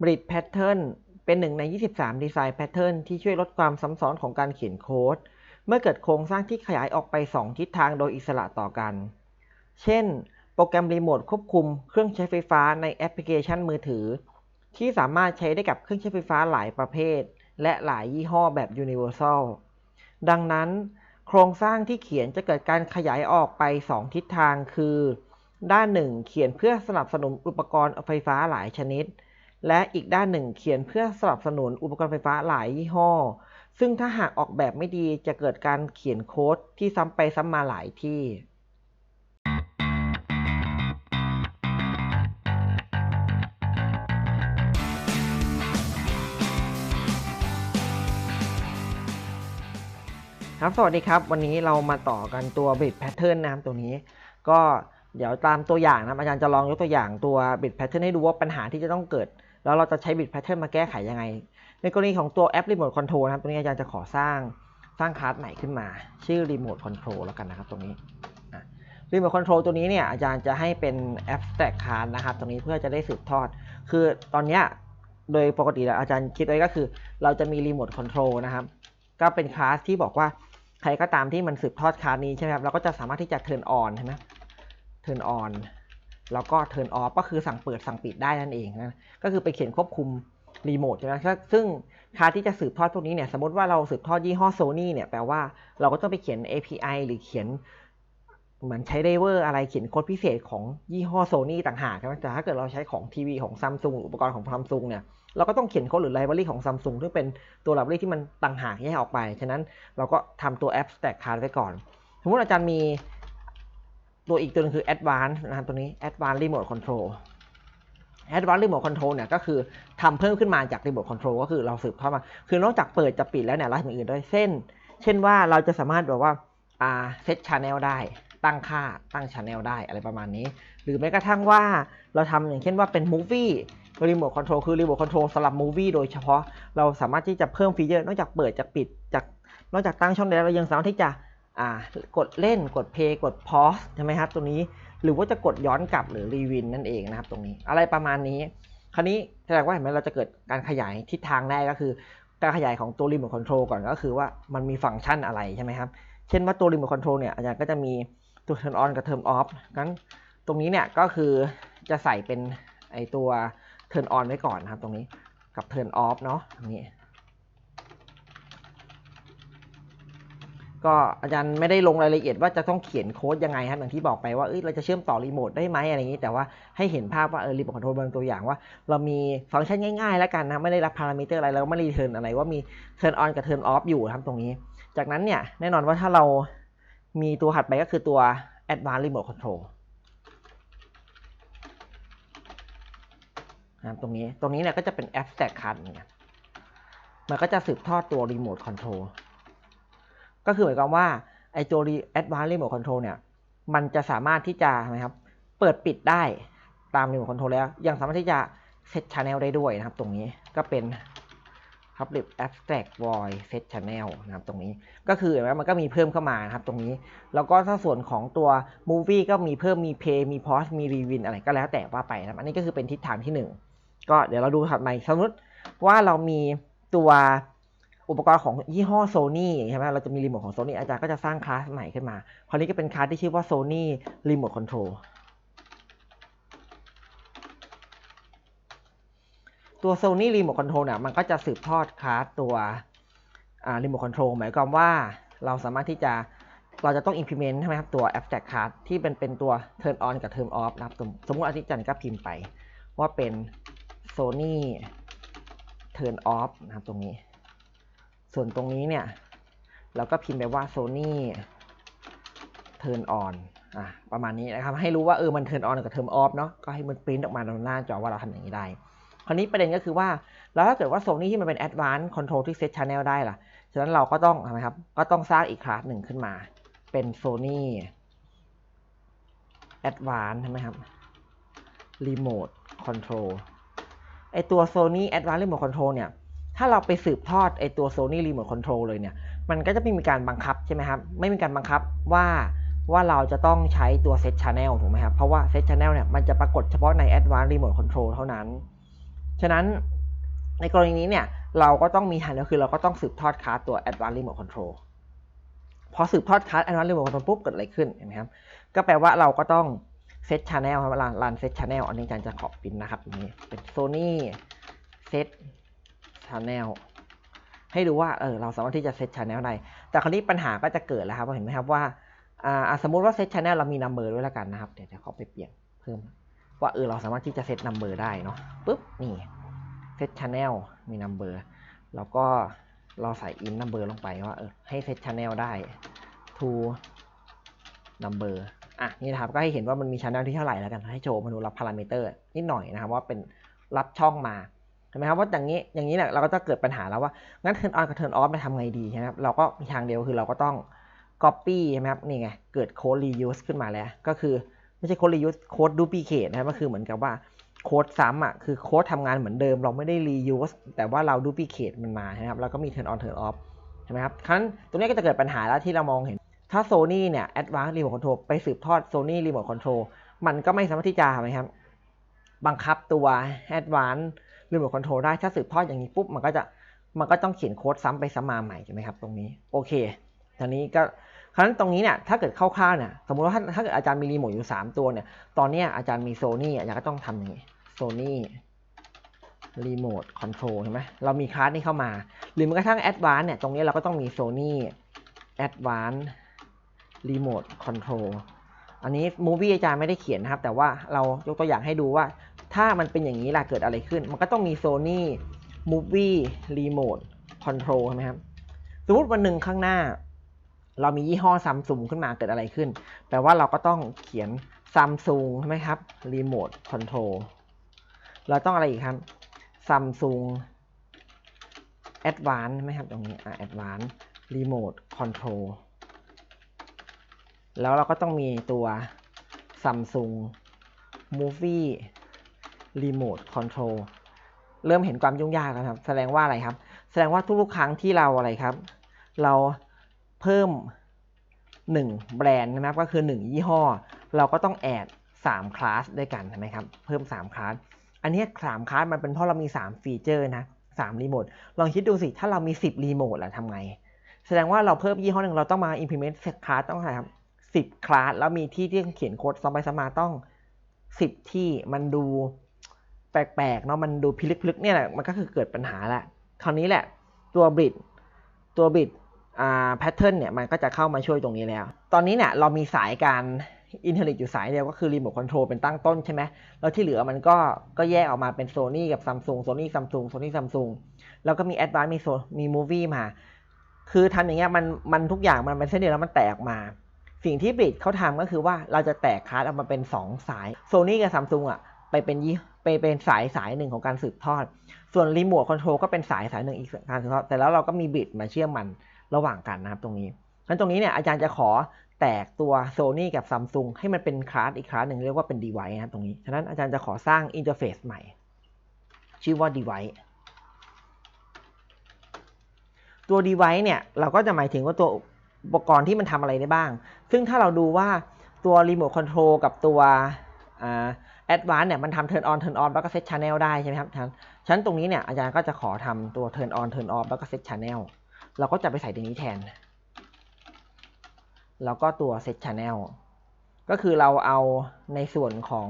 Bridge Pattern เป็นหนึ่งใน 23 Design Pattern ที่ช่วยลดความซ้ำซ้อนของการเขียนโค้ด เมื่อเกิดโครงสร้างที่ขยายออกไป 2 ทิศทางโดยอิสระต่อกัน เช่น โปรแกรมรีโมทควบคุมเครื่องใช้ไฟฟ้าในแอปพลิเคชันมือถือ ที่สามารถใช้ได้กับเครื่องใช้ไฟฟ้าหลายประเภท และหลายยี่ห้อแบบ Universal ดังนั้น โครงสร้างที่เขียนจะเกิดการขยายออกไป 2 ทิศทางคือ ด้านหนึ่งเขียนเพื่อสนับสนุนอุปกรณ์ไฟฟ้าหลายชนิด และอีกด้านหนึ่งเขียนเพื่อสนับสนุนอุปกรณ์ไฟฟ้าหลายยี่ห้อ ซึ่งถ้าหากออกแบบไม่ดีจะเกิดการเขียนโค้ดที่ซ้ำไปซ้ำมาหลายที่ครับ สวัสดีครับ วันนี้เรามาต่อกันตัว bit pattern นะครับตัวนี้ ก็เดี๋ยวตามตัวอย่างนะอาจารย์จะลองยกตัวอย่างตัว bit pattern ให้ดูว่าปัญหาที่จะต้องเกิด แล้วเราจะใช้ bit pattern มาแก้ไขยังไง ในกรณีของตัวแอป remote control นะครับตรงนี้อาจารย์จะขอสร้างสร้างคลาสใหม่ขึ้นมา ชื่อ remote control แล้วกันนะครับตรงนี้อะ remote control ตัวนี้เนี่ยอาจารย์จะให้เป็น abstract class นะครับ ตรงนี้เพื่อจะได้สืบทอด คือตอนเนี้ยโดยปกติแล้วอาจารย์คิดไว้ก็คือ เราจะมี remote control นะครับ ก็เป็นคลาสที่บอกว่าใครก็ตามที่มันสืบทอดคลาสนี้ใช่ไหมครับเราก็จะสามารถที่จะ turn on ใช่ไหม turn on แล้วก็ turn off ก็คือสั่งเปิดสั่งปิดได้นั่นเองนะก็คือไปเขียนควบคุมรีโมทใช่ไหมซึ่งคาที่จะสืบทอดพวกนี้เนี่ยสมมติว่าเราสืบทอดยี่ห้อ Sony เนี่ยแปลว่าเราก็ต้องไปเขียน API หรือเขียนเหมือนใช้ไดเวอร์อะไรเขียนโค้ดพิเศษของยี่ห้อ Sony ต่างหากใช่ไหมแต่ถ้าเกิดเราใช้ของทีวีของ Samsung อุปกรณ์ของ Samsung เนี่ยเราก็ต้องเขียนโค้ดหรือไลบรารีของ Samsung ซึ่งเป็นตัวไลบรารีที่มันต่างหากแยกออกไป ฉะนั้นเราก็ทำตัว abstract class ไว้ก่อน สมมติอาจารย์มี ตัวอีกตัวนึงคือ advanced นะครับตัวนี้ advanced remote control advanced remote control เนี่ยก็คือทำเพิ่มขึ้นมาจาก remote control ก็คือเราสืบทอดมา คือนอกจากเปิดจะปิดแล้วเนี่ยเราทำอื่นด้วยเช่น เช่นว่าเราจะสามารถแบบว่าอ่าเซตช anel ได้ตั้งค่าตั้งช anel ได้อะไรประมาณนี้ หรือแม้กระทั่งว่าเราทำอย่างเช่นว่าเป็น movie รีโมทคอนโทรลคือรีโมทคอนโทรลสำหรับมูวี่โดยเฉพาะเราสามารถที่จะเพิ่มฟีเจอร์ นอกจากเปิดจากปิดจากนอกจากตั้งช่องแล้วเรายังสามารถที่จะ กดเล่นกดเพย์กดพอสใช่ไหมครับตรงนี้หรือว่าจะกดย้อนกลับหรือรีวินนั่นเองนะครับ ตรงนี้อะไรประมาณนี้ คราวนี้แสดงว่าเห็นไหมเราจะเกิดการขยายทิศทางได้ก็คือ การขยายของตัวรีโมทคอนโทรลก่อนก็คือว่ามันมีฟังก์ชันอะไรใช่ไหมครับ เช่นว่าตัวรีโมทคอนโทรลเนี่ยอาจารย์ก็จะมีตัว turn on กับ turn off งั้นตรงนี้เนี่ยก็คือจะใส่เป็นไอตัว turn on ไว้ก่อนนะครับ ตรงนี้กับ turn off เนาะตรงนี้ ก็อาจารย์ไม่ได้ลงรายละเอียดว่าจะต้องเขียนโค้ดยังไงครับอย่างที่บอกไปว่าเเราจะเชื่อมต่อรีโมทได้ไหมอะไรอย่างนี้ แต่ว่าให้เห็นภาพว่าเออรีโมทคอนโทรลเป็นตัวอย่างว่า เรามีฟังก์ชันง่ายๆ แล้วกันนะไม่ได้รับพารามิเตอร์อะไรแล้วไม่รีเทิร์นอะไรว่ามี turn on กับ turn off อฟอยู่ครับตรงนี้ จากนั้นเนี่ยแน่นอนว่าถ้าเรามีตัวถัดไปก็คือตัว advanced remote control นะครับตรงนี้ ตรงนี้เนี่ยก็จะเป็น abstract class เนี่ยมันก็จะสืบทอดตัว remote control ก็คือหมายความว่าไอ้ตัว advanced remote control เนี่ยมันจะสามารถที่จะนะครับเปิดปิดได้ตาม remote control แล้วยังสามารถที่จะ set channel ได้ด้วยนะครับ ตรงนี้ก็เป็น public abstract void set channel นะครับตรงนี้ก็คือเห็นไหมมันก็มีเพิ่มเข้ามานะครับตรงนี้ แล้วก็ถ้าส่วนของตัว movie ก็มีเพิ่มมี play มี pause มี rewind อะไรก็แล้วแต่ว่าไปนะครับอันนี้ก็คือเป็นทิศทางที่หนึ่งก็เดี๋ยวเราดูถัดไปสมมติว่าเรามีตัว อุปกรณ์ของยี่ห้อ Sony ใช่ไหมเราจะมีรีโมทของ Sony อาจารย์ก็จะสร้างคลาสใหม่ขึ้นมา คราวนี้ก็เป็นคลาสที่ชื่อว่า Sony Remote Control ตัว Sony Remote Control เนี่ยมันก็จะสืบทอดคลาสตัวอ่า Remote Control หมายความว่าเราสามารถที่จะเราจะต้อง implement ใช่ไหมครับตัว abstract class ที่เป็นเป็นตัว turn on กับ turn off นะครับ สมมติอาทิตย์จันทร์ก็พิมพ์ไป ว่าเป็น Sony turn off นะครับตรงนี้ ส่วนตรงนี้เนี่ย เราก็พิมพ์ไปว่า Sony turn on อะประมาณนี้นะครับ ให้รู้ว่าเออมัน turn on กับ turn off เนาะก็ให้มันปริ้นออกมาบนหน้าจอว่าเราทำอย่างนี้ได้คราวนี้ประเด็นก็คือว่าแล้วถ้าเกิดว่า Sony ที่มันเป็น advanced control ที่ set channel ได้ล่ะ ฉะนั้นเราก็ต้องนะครับ ก็ต้องสร้างอีกคลาสหนึ่งขึ้นมา เป็น Sony advanced ใช่ไหมครับ remote control ไอตัว Sony Advanced Remote Control เนี่ย ถ้าเราไปสืบทอดไอตัว Sony Remote Control เลยเนี่ย มันก็จะไม่มีการบังคับใช่ไหมครับ ไม่มีการบังคับว่าว่าเราจะต้องใช้ตัว Set Channel ถูกไหมครับ เพราะว่า Set Channel เนี่ยมันจะปรากฏเฉพาะใน Advanced Remote Control เท่านั้น ฉะนั้นในกรณีนี้เนี่ย เราก็ต้องมีทางเดียวคือเราก็ต้องสืบทอดคลาสตัว Advanced Remote Control พอสืบทอดคลาส Advanced Remote Control ปุ๊บเกิดอะไรขึ้นเห็นไหมครับ ก็แปลว่าเราก็ต้องเซตช n แนลครับรันรันเซตช n แนลอันนี้อาจารย์จะขอปิ้นนะครับ นี้เป็น Sony เซต ช n แนลให้ดูว่าเออเราสามารถที่จะเซตช n แนลได้ แต่คราวนี้ปัญหาก็จะเกิดแล้วครับเห็นไหมครับว่าอ่าสมมุติว่าเซตช n แนลเรามีนัมเบอร์ด้วยแล้วกันนะครับ เดี๋ยวจะเขอไปเปลี่ยนเพิ่ม ว่าเออเราสามารถที่จะเซตนัมเบอร์ได้เนาะปุ๊บนี่เซตช n แนลมีนัมเบอร์แล้วก็เราใส่อินนัมเบอร์ลงไปว่าเออให้เซตช n แนลได้ to number อะนี่นะครับก็ให้เห็นว่ามันมีชั้นลที่เท่าไหร่แล้วกันให้โชว์มาดูรับพารามิเตอร์นิดหน่อยนะครับว่าเป็นรับช่องมา เห็นไหมครับว่าอย่างนี้อย่างนี้เนี่ยเราก็จะเกิดปัญหาแล้วว่างั้น turn on กับ turn off ไปทำไงดีใช่ไหมครับเราก็มีทางเดียวคือเราก็ต้อง copy ใช่ไหมครับนี่ไงเกิด code reuse ขึ้นมาแล้ว ก็คือไม่ใช่ code reuse code duplicate นะครับก็คือเหมือนกับว่าโค้ดซ้ำอะคือโค้ดทำงานเหมือนเดิม เราไม่ได้ reuse แต่ว่าเรา duplicate มันมานะครับเราก็มี turn on turn off ใช่ไหมครับครั้นตรงนี้ก็จะเกิดปัญหาแล้วที่เรามองเห็น ถ้า Sony เนี่ย Advanced Remote Control ไปสืบทอด Sony Remote Control มันก็ไม่สามารถที่จะทำไหมครับบังคับตัว Advanced Remote Control ได้ถ้าสืบทอดอย่างนี้ปุ๊บมันก็จะมันก็ต้องเขียนโค้ดซ้ำไปซ้ำมาใหม่ใช่ไหมครับตรงนี้โอเคทีนี้ก็ครั้นั้นตรงนี้เนี่ยถ้าเกิดคร่าวๆเนี่ยสมมติว่าถ้าถ้าเกิดอาจารย์มีรีโมทอยู่ 3 ตัวเนี่ยตอนนี้อาจารย์มี Sony อาจารย์ก็ต้องทำอย่างนี้ Sony Remote Control ใช่ไหมเรามีคลาสนี้เข้ามา หรือแม้กระทั่ง Advanced เนี่ยตรงนี้เราก็ต้องมี Sony Advanced Remote Control อันนี้ Movie อาจารย์ไม่ได้เขียนนะครับ แต่ว่าเรายกตัวอย่างให้ดูว่า ถ้ามันเป็นอย่างนี้ล่ะเกิดอะไรขึ้น มันก็ต้องมี Sony Movie Remote Control ใช่ไหมครับ สมมติวันหนึ่งข้างหน้า เรามียี่ห้อซัมซุงขึ้นมาเกิดอะไรขึ้น แปลว่าเราก็ต้องเขียนซัมซุงใช่ไหมครับ Remote Control เราต้องอะไรอีกครับซัมซุง Advanced ใช่ไหมครับตรงนี้อะ Advanced Remote Control แล้วเราก็ต้องมีตัว Samsung Movie Remote Control เริ่มเห็นความยุ่งยากแล้วครับ แสดงว่าอะไรครับ แสดงว่าทุกๆครั้งที่เราอะไรครับ เราเพิ่ม 1 แบรนด์นะครับ ก็คือ 1 ยี่ห้อ เราก็ต้องแอด3คลาสด้วยกันใช่ไหมครับ เพิ่ม3คลาส อันนี้3คลาสมันเป็นเพราะเรามี 3 ฟีเจอร์นะ3รีโมท ลองคิดดูสิ ถ้าเรามี 10รีโมทล่ะทำไง แสดงว่าเราเพิ่มยี่ห้อหนึ่งเราต้องมา implement คลาสต้องอะไรครับสิบคลาส แล้วมีที่ที่เขียนโค้ดซ้ำไปซ้ำมาต้องสิบที่ มันดู ปลกๆเนาะมันดูพิลึกพลึกเนี่ยแหละมันก็คือเกิดปัญหาละคราวนี้แหละตัวบิดตัวบิดอ่าแพทเทิร์นเนี่ยมันก็จะเข้ามาช่วยตรงนี้แล้ว ตอนนี้เนี่ยเรามีสายการอินเทอร์เน็ตอยู่สายเดียวก็คือรีโมทคอนโทรลเป็นตั้งต้นใช่ไหมแล้วที่เหลือมันก็ก็แยกออกมาเป็นโซนี่กับซัมซุงโซนี่ซัมซุงโซนี่ซัมซุงแล้วก็มีแอดวานซ์มีโซมีมูฟวี่มา คือทำอย่างเงี้ยมันมันทุกอย่างมันเป็นเส้นเดียวแล้วมันแตกออกมา สิ่งที่บริดเขาทำก็คือว่าเราจะแตกคลาสออกมาเป็น 2 สายโซนี่กับซัมซุงอะ เป็นยี่ไปเป็นสายสายหนึ่งของการสืบทอด ส่วนรีโมทคอนโทรลก็เป็นสายสายหนึ่งอีกการสืบทอด แต่แล้วเราก็มีบิดมาเชื่อมมันระหว่างกันนะครับตรงนี้งั้นตรงนี้เนี่ยอาจารย์จะขอแตกตัวโซนี่กับซัมซุงให้มันเป็นคลาสอีกคลาสหนึ่งเรียกว่าเป็น device นะครับตรงนี้ ฉะนั้นอาจารย์จะขอสร้างอินเทอร์เฟซใหม่ ชื่อว่า device ตัว device เนี่ยเราก็จะหมายถึงว่าตัวอุปกรณ์ที่มันทำอะไรได้บ้าง ซึ่งถ้าเราดูว่าตัว remote control กับตัว แอ่า advanced เนี่ยมันทำ turn on turn off แล้วก็ set channel ได้ใช่ไหมครับฉะนั้นฉะนั้นตรงนี้เนี่ยอาจารย์ก็จะขอทำตัว turn on turn off แล้วก็ set channel เราก็จะไปใส่ตรงนี้แทน แล้วก็ตัว set channel ก็คือเราเอาในส่วนของ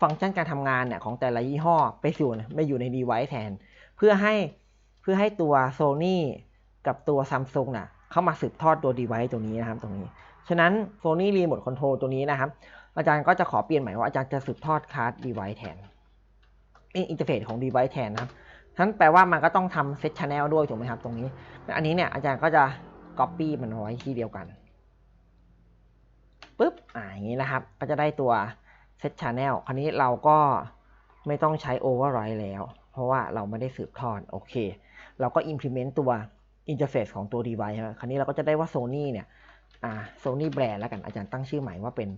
ฟังก์ชันการทำงานเนี่ยของแต่ละยี่ห้อไปสู่ไปอยู่ใน device แทน เพื่อให้เพื่อให้ตัว Sony กับตัว Samsung น่ะเข้ามาสืบทอดตัว device ตัวนี้นะครับตรงนี้ ฉะนั้น Sony Remote Control ตัวนี้นะครับ อาจารย์ก็จะขอเปลี่ยนใหม่ว่าอาจารย์จะสืบทอดคลาส device แทนอินเทอร์เฟซของ device แทนนะครับทั้นแปลว่ามันก็ต้องทำ set channel ด้วยถูกไหมครับตรงนี้ อันนี้เนี่ยอาจารย์ก็จะ copy มันไว้ที่เดียวกันปุ๊บอ่าอย่างนี้นะครับ ก็จะได้ตัว set channel คราวนี้เราก็ไม่ต้องใช้ override แล้ว เพราะว่าเราไม่ได้สืบทอดโอเค เราก็ implement ตัว interface ของตัว device ใช่ไหมคราวนี้เราก็จะได้ว่า Sony เนี่ยอ่า Sony แบรนด์แล้วกันอาจารย์ตั้งชื่อใหม่ว่าเป็น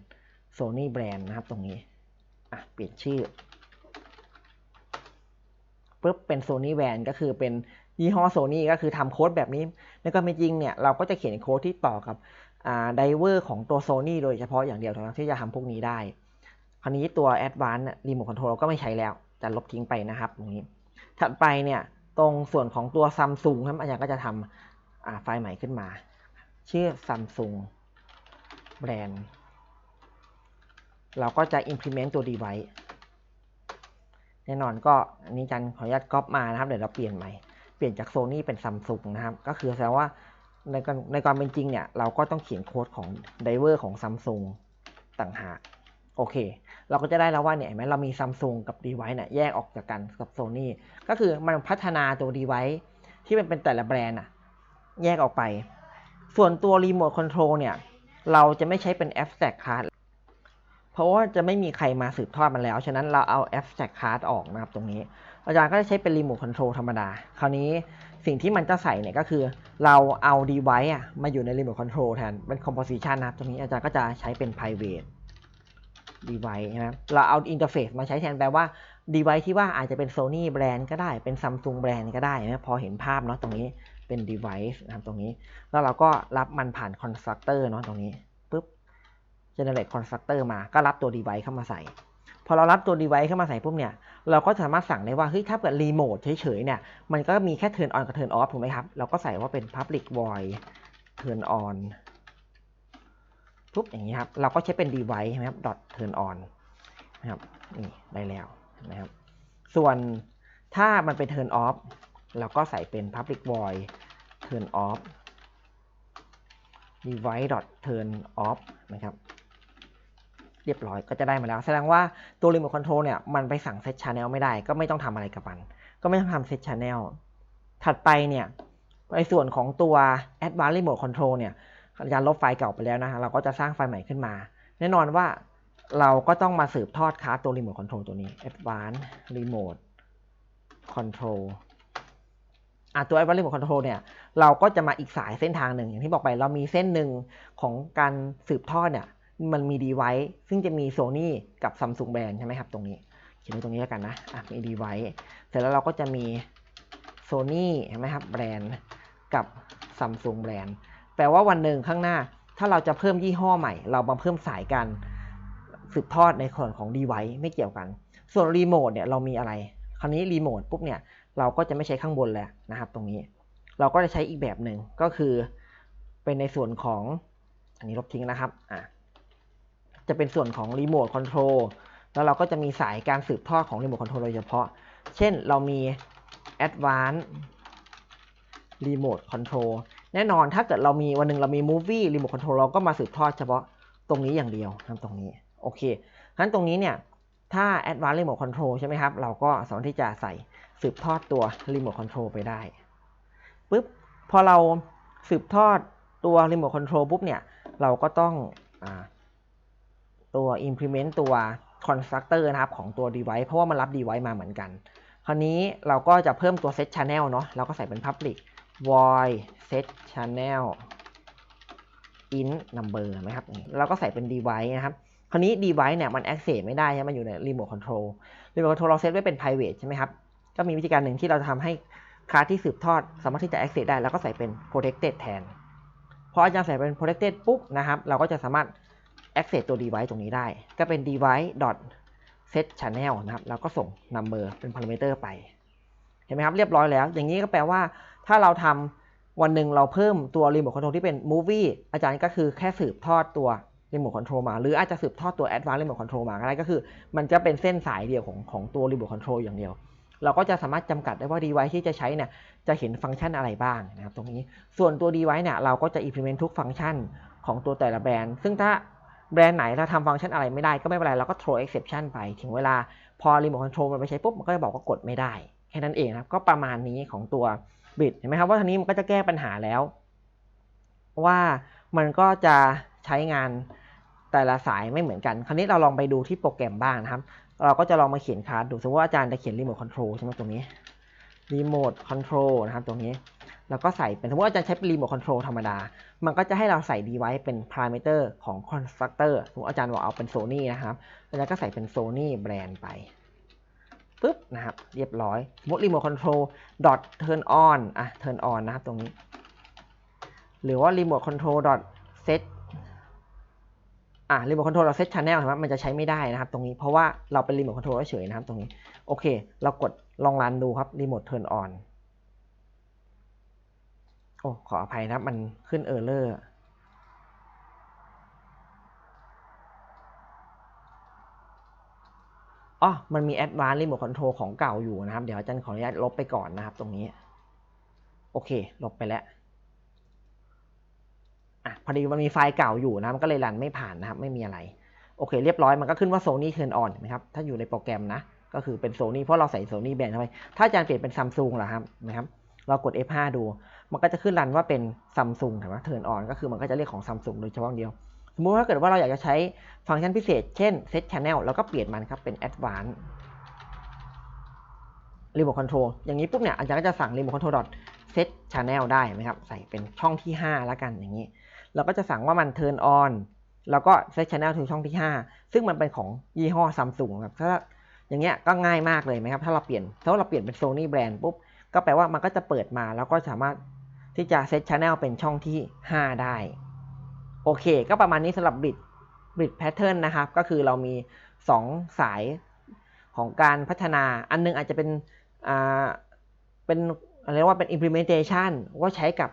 Sony แบรนด์นะครับตรงนี้อะเปลี่ยนชื่อปุ๊บเป็น Sony แบรนด์ก็คือเป็นยี่ห้อ Sony ก็คือทำโค้ดแบบนี้แล้วก็ไม่จริงเนี่ยเราก็จะเขียนโค้ดที่ต่อกับไดเวอร์ของตัว Sony โดยเฉพาะอย่างเดียวเท่านั้นที่จะทำพวกนี้ได้ คราวนี้ตัว Advanced Remote Control เราก็ไม่ใช้แล้ว จะลบทิ้งไปนะครับตรงนี้ ถัดไปเนี่ยตรงส่วนของตัวซัมซุงครับอาจารย์ก็จะทำไฟล์ใหม่ขึ้นมา ชื่อซัมซุงแบรนด์ เราก็จะ implement ตัว device แน่นอนก็อันนี้จันขออนุญาตก๊อปมานะครับ เดี๋ยวเราเปลี่ยนใหม่ เปลี่ยนจากโซนี่เป็นซัมซุงนะครับ ก็คือแสดงว่าในในความเป็นจริงเนี่ย เราก็ต้องเขียนโค้ดของไดเวอร์ของซัมซุงต่างหากโอเค เราก็จะได้แล้วว่าเนี่ยเห็นไหมเรามีซัมซุงกับ device เนี่ยแยกออกจากกันกับโซนี่ก็คือมันพัฒนาตัว device ที่มันเป็นแต่ละแบรนด์อะแยกออกไป ส่วนตัวรีโมทคอนโทรลเนี่ย เราจะไม่ใช้เป็น abstract card เพราะว่าจะไม่มีใครมาสืบทอดมันแล้ว ฉะนั้นเราเอา abstract card ออกนะครับตรงนี้ อาจารย์ก็จะใช้เป็นรีโมทคอนโทรลธรรมดา คราวนี้สิ่งที่มันจะใส่เนี่ยก็คือเราเอา device อะมาอยู่ในรีโมทคอนโทรลแทน เป็น composition นะครับตรงนี้อาจารย์ก็จะใช้เป็น private device นะครับเราเอา interface มาใช้แทนแปลว่า device ที่ว่าอาจจะเป็น Sony แบรนด์ก็ได้ เป็น Samsung แบรนด์ก็ได้นะพอเห็นภาพเนาะตรงนี้เป็น device นะครับตรงนี้ แล้วเราก็รับมันผ่าน constructor เนาะตรงนี้ generate constructor มาก็รับตัว device เข้ามาใส่ พอเรารับตัว device เข้ามาใส่ปุ๊บเนี่ย เราก็สามารถสั่งได้ว่า เฮ้ย ถ้าเกิด remote เฉยๆเนี่ย มันก็มีแค่ turn on กับ turn off ถูกไหมครับ เราก็ใส่ว่าเป็น public void turn on ปุ๊บอย่างนี้ครับ เราก็ใช้เป็น device ใช่ไหมครับ dot turn on นะครับ นี่ได้แล้วนะครับ ส่วนถ้ามันเป็น turn off เราก็ใส่เป็น public void turn off device dot turn off นะครับ เรียบร้อยก็จะได้มาแล้ว แสดงว่าตัว remote control เนี่ยมันไปสั่ง set channel ไม่ได้ ก็ไม่ต้องทำอะไรกับมัน ก็ไม่ต้องทำ set channel ถัดไปเนี่ยในส่วนของตัว advanced remote control เนี่ยอาจารลบไฟล์เก่าไปแล้วนะฮะเราก็จะสร้างไฟล์ใหม่ขึ้นมา แน่นอนว่าเราก็ต้องมาสืบทอดคลาตัว remote control ตัวนี้ advanced remote control อะตัว advanced remote control เนี่ยเราก็จะมาอีกสายเส้นทางหนึ่ง อย่างที่บอกไปเรามีเส้นหนึ่งของการสืบทอดเนี่ย มันมี device ซึ่งจะมี Sony กับ Samsung แบรนด์ใช่ไหมครับตรงนี้เขียนไว้ตรงนี้แล้วกันนะอะมี device เสร็จแล้วเราก็จะมี Sony เห็นไหมครับแบรนด์กับ Samsung แบรนด์แปลว่าวันหนึ่งข้างหน้า ถ้าเราจะเพิ่มยี่ห้อใหม่ เรามาเพิ่มสายการสืบทอดในส่วนของ device ไม่เกี่ยวกัน ส่วนรีโมทเนี่ยเรามีอะไร คราวนี้รีโมทปุ๊บเนี่ยเราก็จะไม่ใช้ข้างบนแล้วนะครับ ตรงนี้ เราก็จะใช้อีกแบบหนึ่งก็คือเป็นในส่วนของอันนี้ลบทิ้งนะครับอะ จะเป็นส่วนของรีโมทคอนโทรลแล้วเราก็จะมีสายการสืบทอดของรีโมทคอนโทรลโดยเฉพาะ เช่นเรามี Advanced Remote Control แน่นอนถ้าเกิดเรามีวันหนึ่งเรามี Movie Remote Control เราก็มาสืบทอดเฉพาะตรงนี้อย่างเดียวนะครับตรงนี้ โอเคงั้นตรงนี้เนี่ยถ้า Advanced Remote Control ใช่ไหมครับ เราก็สามารถที่จะใส่สืบทอดตัว Remote Control ไปได้ปุ๊บพอเราสืบทอดตัว Remote Control ปุ๊บเนี่ย เราก็ต้องอา ตัว implement ตัว constructor นะครับของตัว device เพราะว่ามันรับ device มาเหมือนกัน คราวนี้เราก็จะเพิ่มตัว set channel เนาะเราก็ใส่เป็น public void set channel int number นะครับเราก็ใส่เป็น device นะครับคราวนี้ device เนี่ยมัน access ไม่ได้ใช่ไหมมันอยู่ใน remote control remote control เราเซตไว้เป็น private ใช่ไหมครับก็มีวิธีการหนึ่งที่เราจะทำให้คลาสที่สืบทอด สามารถที่จะ access ได้ แล้วก็ใส่เป็น protected แทน พออาจารย์ใส่เป็น protected ปุ๊บนะครับ เราก็จะสามารถ access ตัว device ตรงนี้ได้ ก็เป็น device dot set channel นะครับ แล้วก็ส่ง number เป็น parameter ไป เห็นไหมครับ เรียบร้อยแล้ว อย่างนี้ก็แปลว่า ถ้าเราทำวันหนึ่งเราเพิ่มตัว remote control ที่เป็น movie อาจารย์ก็คือแค่สืบทอดตัว remote control มา หรืออาจจะสืบทอดตัว advanced remote control มาก็ได้ ก็คือ มันจะเป็นเส้นสายเดียวของของตัว remote control อย่างเดียว เราก็จะสามารถจำกัดได้ว่า device ที่จะใช้เนี่ย จะเห็นฟังก์ชันอะไรบ้างนะครับ ตรงนี้ ส่วนตัว device เนี่ย เราก็จะ implement ทุกฟังก์ชันของตัวแต่ละแบรนด์ ซึ่งถ้า แบรนด์ไหนเราทำฟังก์ชันอะไรไม่ได้ก็ไม่เป็นไรเราก็ throw exception ไปถึงเวลาพอ remote control มันไปใช้ปุ๊บมันก็จะบอกว่ากดไม่ได้ แค่นั้นเองนะครับ ก็ประมาณนี้ของตัวบิตเห็นไหมครับว่าทีนี้มันก็จะแก้ปัญหาแล้ว ว่ามันก็จะใช้งานแต่ละสายไม่เหมือนกัน คราวนี้เราลองไปดูที่โปรแกรมบ้างนะครับ เราก็จะลองมาเขียนคลาสดูสมมติว่าอาจารย์จะเขียนรีโมทคอนโทรลใช่ไหมตรงนี้รีโมทคอนโทรลนะครับตรงนี้ แล้วก็ใส่เป็นสมมติว่าอาจารย์ใช้เป็นรีโมทคอนโทรลธรรมดา มันก็จะให้เราใส่ดีไว้เป็นพารามิเตอร์ของ constructor สมมติอาจารย์บอกเอาเป็น Sony นะครับอาจารย์ก็ใส่เป็น Sony แบรนด์ไปปุ๊บนะครับเรียบร้อยสมมติ remote control dot turn on อะ turn on นะครับตรงนี้ หรือว่า remote control dot set อะ remote control dot set channel นะครับมันจะใช้ไม่ได้นะครับ ตรงนี้เพราะว่าเราเป็น remote control เฉยนะครับตรงนี้โอเค เรากดลองรันดูครับรีโมทเทิร์นออน อ้ขออภัยนะมันขึ้นเออร์เลอร์อ๋อมันมี Advanced Remote Control ของเก่าอยู่นะครับ เดี๋ยวอาจารย์ขออนุญาตลบไปก่อนนะครับ ตรงนี้ โอเค ลบไปแล้วอะพอดีมันมีไฟล์เก่าอยู่นะมันก็เลยรันไม่ผ่านนะครับ ไม่มีอะไร โอเค เรียบร้อยมันก็ขึ้นว่า Sony Turn On เห็นไหมครับ ถ้าอยู่ในโปรแกรมนะ ก็คือเป็น Sony เพราะเราใส่ Sony แบรนด์เข้าไป ถ้าอาจารย์เปลี่ยนเป็น Samsung ล่ะครับนะครับ เรากด F5 ดู มันก็จะขึ้นรันว่าเป็น Samsung ถูกไหม Turn On ก็คือมันก็จะเรียกของ Samsung โดยเฉพาะเดียว สมมุติว่าถ้าเกิดว่าเราอยากจะใช้ฟังก์ชันพิเศษ เช่น Set Channel แล้วก็เปลี่ยนมันครับเป็น Advanced Remote Control อย่างนี้ปุ๊บเนี่ยอาจารย์ก็จะสั่ง Remote Control dot set channel ได้ไหมครับ ใส่เป็นช่องที่ 5 แล้วกันอย่างนี้ เราก็จะสั่งว่ามัน turn on แล้วก็ set channel to ช่องที่ 5 ซึ่งมันเป็นของยี่ห้อ Samsung ครับถ้าอย่างเงี้ยก็ง่ายมากเลยไหมครับ ถ้าเราเปลี่ยนถ้าเราเปลี่ยนเป็น Sony แบรนด์ปุ๊บ ก็แปลว่ามันก็จะเปิดมาแล้วก็สามารถที่จะ set channel เป็นช่องที่ 5 ได้ โอเค ก็ประมาณนี้สำหรับ bit bit pattern นนะครับ ก็คือเรามี 2 สายของการพัฒนา อันนึงอาจจะเป็นอ่าเป็นอะไรเรียกว่าเป็น implementation ว่าใช้กับ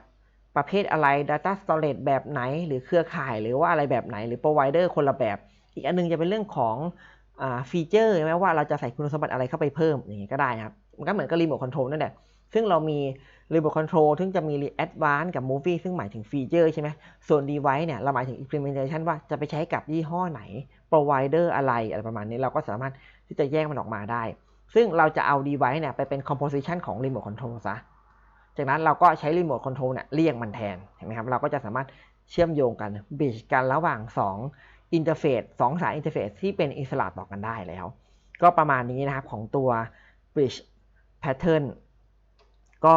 ประเภทอะไร data storage แบบไหน หรือเครือข่าย หรือว่าอะไรแบบไหน หรือ provider คนละแบบ อีกอันนึงจะเป็นเรื่องของอ่าฟีเจอร์ใช่ไหมว่าเราจะใส่คุณสมบัติอะไรเข้าไปเพิ่มอย่างนี้ยก็ได้ครับ มันก็เหมือนกับ remote control นั่นแหละ ซึ่งเรามี remote control ซึ่งจะมี advanced กับ movie ซึ่งหมายถึงฟีเจอร์ใช่ไหมส่วน device เนี่ยเราหมายถึง implementation ว่าจะไปใช้กับยี่ห้อไหน provider อะไรอะไรประมาณนี้เราก็สามารถที่จะแยกมันออกมาได้ ซึ่งเราจะเอา device เนี่ยไปเป็น composition ของ remote control ซะจากนั้นเราก็ใช้ remote control เนี่ยเรียกมันแทนเห็นไหมครับเราก็จะสามารถเชื่อมโยงกัน bridge กันระหว่าง2 interface 2สาย interface ที่เป็นอิสระต่อกันได้แล้ว ก็ประมาณนี้นะครับของตัว bridge pattern ก็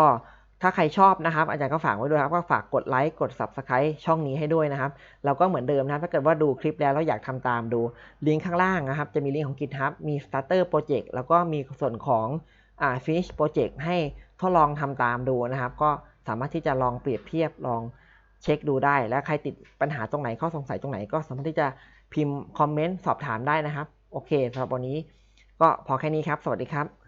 ถ้าใครชอบนะครับ อาจารย์ก็ฝากไว้ด้วยครับก็ฝากกดไลค์กด subscribe ช่องนี้ให้ด้วยนะครับแล้วก็เหมือนเดิมนะครับถ้าเกิดว่าดูคลิปแล้วแล้วอยากทำตามดูลิงก์ข้างล่างนะครับ จะมีลิงก์ของ GitHub มี starter project แล้วก็มีส่วนของอ่า finish project ให้ทดลองทำตามดูนะครับ ก็สามารถที่จะลองเปรียบเทียบลองเช็คดูได้ และใครติดปัญหาตรงไหนข้อสงสัยตรงไหนก็สามารถที่จะพิมพ์คอมเมนต์สอบถามได้นะครับ โอเคสำหรับวันนี้ ก็พอแค่นี้ครับ สวัสดีครับ